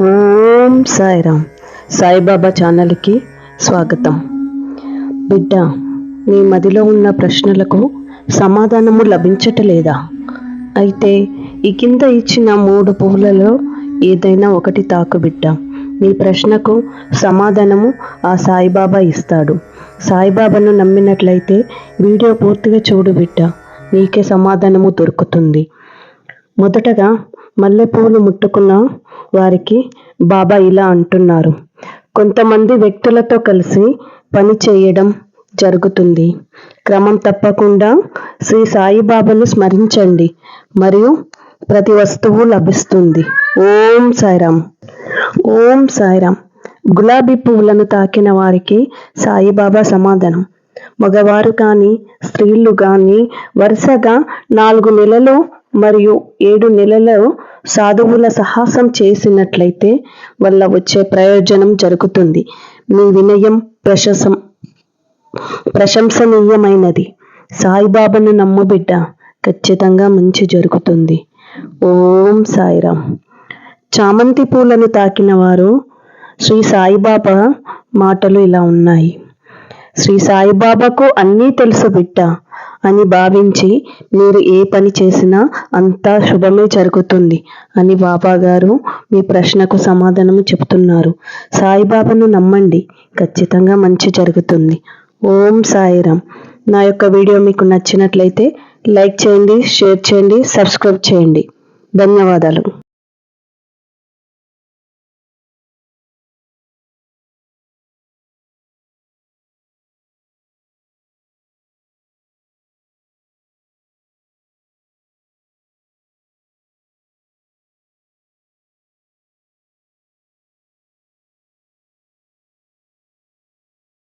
ఓం సాయిరామ్. సాయిబాబా ఛానల్కి స్వాగతం. బిడ్డ నీ మదిలో ఉన్న ప్రశ్నలకు సమాధానము లభించటలేదా అయితే ఈ కింద ఇచ్చిన మూడు పువ్వులలో ఏదైనా ఒకటి తాకు బిడ్డ. నీ ప్రశ్నకు సమాధానము ఆ సాయిబాబా ఇస్తాడు. సాయిబాబాను నమ్మినట్లయితే వీడియో పూర్తిగా చూడు బిడ్డ. నీకే సమాధానము దొరుకుతుంది. మొదటగా మల్లెపూలు ముట్టుకున్న వారికి బాబా ఇలా అంటున్నారు. కొంతమంది వ్యక్తులతో కలిసి పని చేయడం జరుగుతుంది. క్రమం తప్పకుండా శ్రీ సాయిబాబాను స్మరించండి. మరియు ప్రతి వస్తువు లభిస్తుంది. ఓం సాయిరామ్ ఓం సాయిరామ్ గులాబీ పువ్వులను తాకిన వారికి సాయిబాబా సమాధానం. మగవారు కానీ స్త్రీలు కానీ వరుసగా నాలుగు నెలలు మరియు ఏడు నెలలు సాధువుల సాహసం చేసినట్లయితే వల్ల వచ్చే ప్రయోజనం జరుగుతుంది. మీ వినయం ప్రశంసం ప్రశంసనీయమైనది. సాయిబాబాను నమ్ము బిడ్డ ఖచ్చితంగా మంచి జరుగుతుంది. ఓం సాయిరామ్. చామంతి పూలను తాకిన వారు శ్రీ సాయిబాబా మాటలు ఇలా ఉన్నాయి. శ్రీ సాయిబాబాకు అన్నీ తెలుసు బిడ్డ. అని భావించి మీరు ఏ పని చేసినా అంతా శుభమే జరుగుతుంది అని బాబాగారు మీ ప్రశ్నకు సమాధానం చెప్తున్నారు సాయిబాబాను నమ్మండి ఖచ్చితంగా మంచి జరుగుతుంది. ఓం సాయిరామ్. నా యొక్క వీడియో మీకు నచ్చినట్లయితే లైక్ చేయండి షేర్ చేయండి సబ్స్క్రైబ్ చేయండి. ధన్యవాదాలు.